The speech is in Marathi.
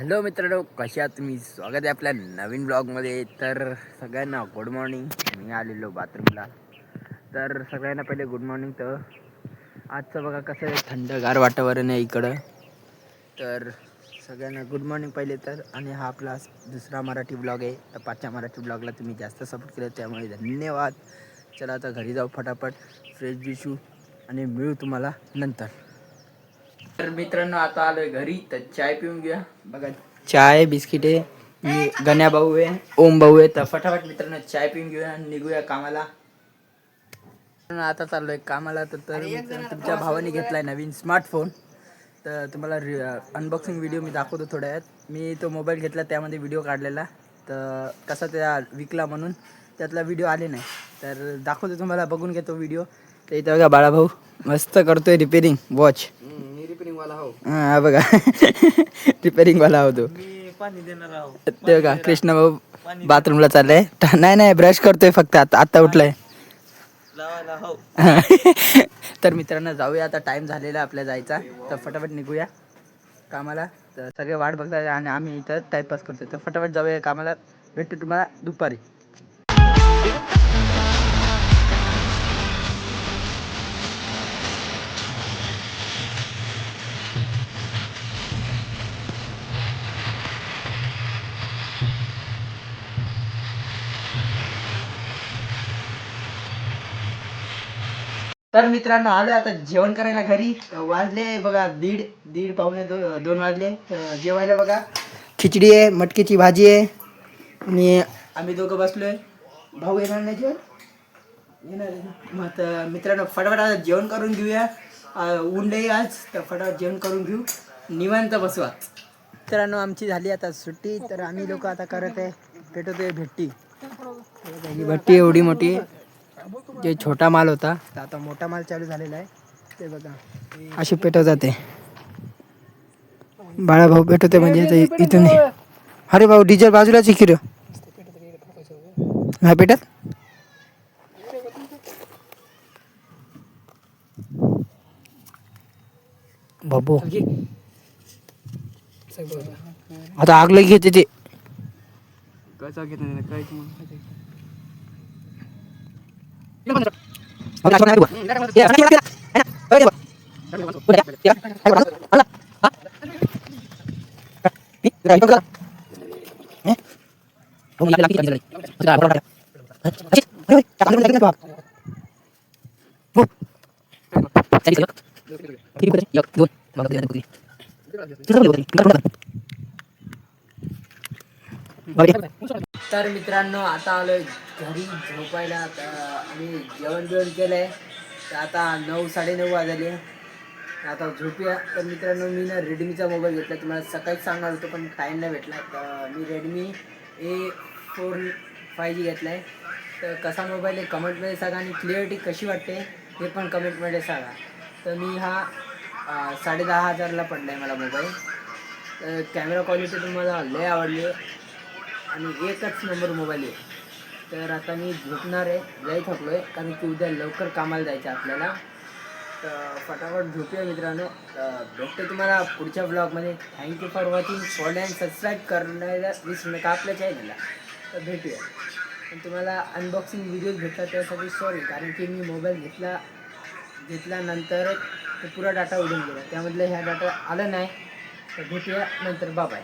हॅलो मित्रांनो कशा आहात तुम्ही? स्वागत आहे आपल्या नवीन ब्लॉगमध्ये. तर सगळ्यांना गुड मॉर्निंग मी आलेलो बाथरूमला. तर सगळ्यांना पहिले गुड मॉर्निंग तर आजचं बघा कसं आहे थंडगार वातावरण आहे इकडं. तर सगळ्यांना गुड मॉर्निंग पहिले तर. आणि हा आपला दुसरा मराठी ब्लॉग आहे. तर पाचच्या मराठी ब्लॉगला तुम्ही जास्त सपोर्ट केलं त्यामुळे धन्यवाद. चला आता घरी जाऊ फटाफट. फ्रेश दिसू. आणि मिळू तुम्हाला नंतर. तर मित्रांनो आता आलोय घरी. तर चाय पिऊन घ्या बघा चाय बिस्किट आहे मी गण्या भाऊ आहे ओम भाऊ आहे. तर फटाफट मित्रांनो चाय पिऊन घेऊया आणि निघूया कामाला. आता चाललोय कामाला. तर तर तुमच्या भावाने घेतलाय नवीन स्मार्टफोन तर तुम्हाला अनबॉक्सिंग व्हिडिओ मी दाखवतो थोड्या वेळात मी तो मोबाईल घेतला त्यामध्ये व्हिडिओ काढलेला. तर कसा त्या विकला म्हणून त्यातला व्हिडिओ आले नाही. तर दाखवतो तुम्हाला बघून घेतो व्हिडिओ तर इथं बघा बाळाभाऊ मस्त करतोय रिपेरिंग वॉच वाला हो. हा बघा. रिपेरिंग वाला पाणी देणार आहो. ते बघा कृष्ण भाऊ बाथरूमला चाललाय. नाही नाही ब्रश करतोय फक्त आता आता उठलाय. हो. तर मित्रांनो जाऊया आता. टाइम झालेला आपल्या जायचा. तर फटाफट निघूया कामाला. तर सगळे वाट बघतात आणि आम्ही इथं टाइमपास करतोय. तर फटाफट जाऊया कामाला. भेटतो तुम्हाला दुपारी. तर मित्रांनो आलो आता जेवण करायला घरी. वाजले बघा दीड दीड पावणे दो दोन वाजले. तर जेवायला बघा. खिचडी आहे मटकीची भाजी आहे. आणि आम्ही दोघं बसलोय. भाऊ येणार नाही जेवण? येणार आहे? मग आता मित्रांनो फटाफट आता जेवण करून घेऊया. ऊन लई आज तर फटाफट जेवण करून घेऊ. निवांत बसवा. मित्रांनो आमची झाली आता सुट्टी तर आम्ही लोक आता करत आहे. पेटवतोय भेट्टी. भट्टी एवढी मोठी. आहे जे छोटा माल होता तर आता मोठा माल चालू झालेला आहे. ते बघा. अशी पेटव जाते. बाळा भाऊ पेटवते म्हणजे इथून. अरे भाऊ डिझेल बाजूलाच आहे की हा पेटत? बाबू. आता आग लगी घेते ते कसा घेत नाही. काय तर मित्रांनो आता आलोय घरी झोपायला आता मी जेवण बिवण आहे तर आता नऊ साडेनऊ वाजले. आता झोपूया. तर मित्रांनो मी ना रेडमीचा मोबाईल घेतला. तुम्हाला सकाळीच सांगणार होतो पण टाईम नाही भेटला. तर मी Redmi A four five G घेतला आहे तर कसा मोबाईल आहे कमेंटमध्ये सांगा आणि क्लिअरिटी कशी वाटते हे पण कमेंटमध्ये सांगा. तर मी हा साडेदहा हजारला पडला आहे मला मोबाईल तर कॅमेरा क्वालिटी तुम्हाला लय आवडली. आहे आणि एकच नंबर मोबाईल आहे. तर आता मी झोपणार आहे. लई थकलो आहे कारण की उद्या लवकर कामाला जायचं आहे आपल्याला. तर फटाफट झोपूया मित्रांनो. भेटतो तुम्हाला पुढच्या ब्लॉगमध्ये thank you for watching follow and subscribe करण्याला विसरू नका आपल्या चॅनलला तर भेटूया. पण तुम्हाला अनबॉक्सिंग व्हिडिओज भेटतात त्यासाठी सॉरी कारण की मी मोबाईल घेतला घेतल्यानंतर तो पुरा डाटा उडून गेला. त्यामधलं ह्या डाटा आलं नाही. तर भेटूया नंतर. बाबाय